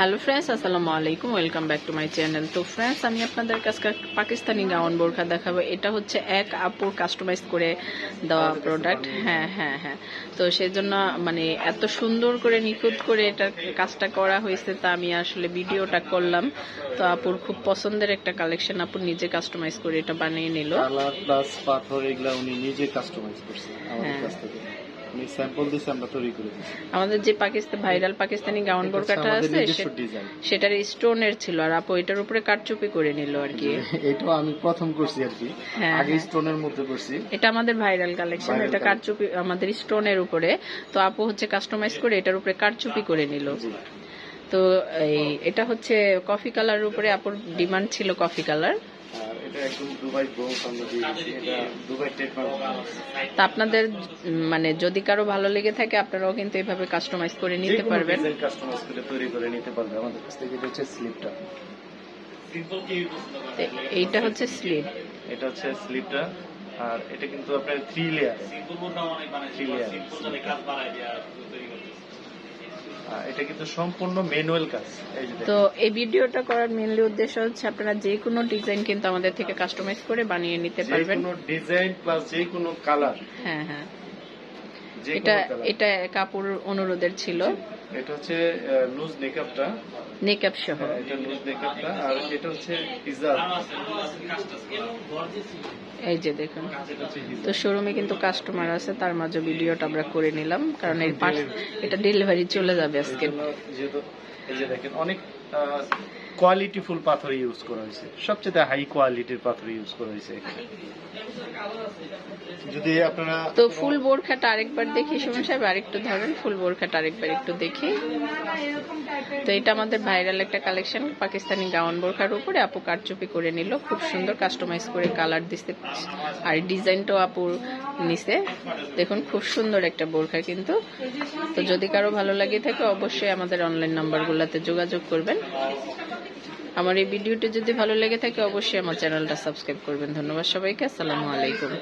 Hello friends আসসালামু আলাইকুম welcome back to my channel তো ফ্রেন্ডস আমি আপনাদের কাছে পাকিস্তানি গাউন বোরখা দেখাবো। এটা হচ্ছে এক আপুর কাস্টমাইজ করে দেওয়া প্রোডাক্ট হ্যাঁ হ্যাঁ হ্যাঁ। তো সেই জন্য মানে এত সুন্দর করে নিখুঁত করে এটা কাজটা করা হয়েছে তা আমি আসলে ভিডিওটা করলাম। তো আপুর খুব পছন্দের একটা কালেকশন আপুর নিজে কাস্টমাইজ করে এটা বানিয়ে নিল। কালার প্লাস পাথর এগুলা উনি নিজে কাস্টমাইজ করছে আমাদের। কাছ থেকে। স্যাম্পল দিয়েছে আমরা তৈরি করে দিচ্ছি আমাদের যে পাকিস্তান ভাইরাল পাকিস্তানি গাউন বোরকাটা আছে সেটার স্টোনের ছিল আর আপু এটার উপরে কাটচুপি করে নিল আর কি। এটাও আমি প্রথম করছি আর কি। হ্যাঁ, আগে হ্যাঁ। স্টোনের মধ্যে করছি। এটা আমাদের ভাইরাল কালেকশন এটা। কারচুপি আমাদের স্টোনের উপরে। তো আপু হচ্ছে কাস্টমাইজ করে এটার উপরে কারচুপি করে নিল। তো এই এটা হচ্ছে কফি কালার উপরে আপুর ডিমান্ড ছিল কফি কালার তা আপনাদের মানে যদি কারও ভালো লেগে থাকে আপনারাও কিন্তু এইভাবে কাস্টমাইজ করে নিতে পারবেন। কাস্টমাইজ করে তৈরি করে নিতে পারবে। আমাদের কাছ থেকে হচ্ছে স্লিপটা এইটা হচ্ছে স্লিপ এটা হচ্ছে স্লিপটা আর এটা কিন্তু আপনার থ্রি লেয়ার থ্রি লেয়ার এটা কিন্তু সম্পূর্ণ ম্যানুয়াল কাজ। এই যে তো এই ভিডিওটা করার মেইনলি উদ্দেশ্য হচ্ছে আপনারা যে কোনো ডিজাইন কিন্তু আমাদের থেকে কাস্টমাইজ করে বানিয়ে নিতে পারবেন। যে কোনো ডিজাইন প্লাস যে কোনো কালার হ্যাঁ হ্যাঁ। এটা এটা কাপড় অনুরোধের ছিল। এটা হচ্ছে লুজ মেকআপটা নেকআপ সহ। এটা লুজ মেকআপটা আর এটা হচ্ছে হিজাব এই যে দেখুন। তো শোরুমে কিন্তু কাস্টমার আছে তার মাঝে ভিডিওটা আমরা করে নিলাম কারণ এর পাশ এটা ডেলিভারি চলে যাবে আজকে। যেহেতু এই যে দেখেন অনেক কোয়ালিটি ফুল পাথর ইউজ করা হয়েছে। সবচেয়ে হাই কোয়ালিটির পাথর ইউজ করা হয়েছে যদি আপনারা তো ফুল বোরখাটা আরেকবার দেখি সুমন সাহেব আরেকটু ধরেন ফুল বোরখাটা আরেকবার একটু দেখি। তো এটা আমাদের ভাইরাল একটা কালেকশন পাকিস্তানি গাউন বোরখার উপরে। আপু কারচুপি করে নিল খুব সুন্দর কাস্টমাইজ করে কালার দিতে আর ডিজাইনটাও আপু নিছে। দেখুন খুব সুন্দর একটা বোরখা কিন্তু। তো যদি কারও ভালো লাগে থাকে অবশ্যই আমাদের অনলাইন নাম্বারগুলোতে যোগাযোগ করবেন। আমার এই ভিডিওটি যদি ভালো লেগে থাকে, অবশ্যই আমার চ্যানেলটা সাবস্ক্রাইব করবেন। ধন্যবাদ সবাইকে। আসসালামু আলাইকুম।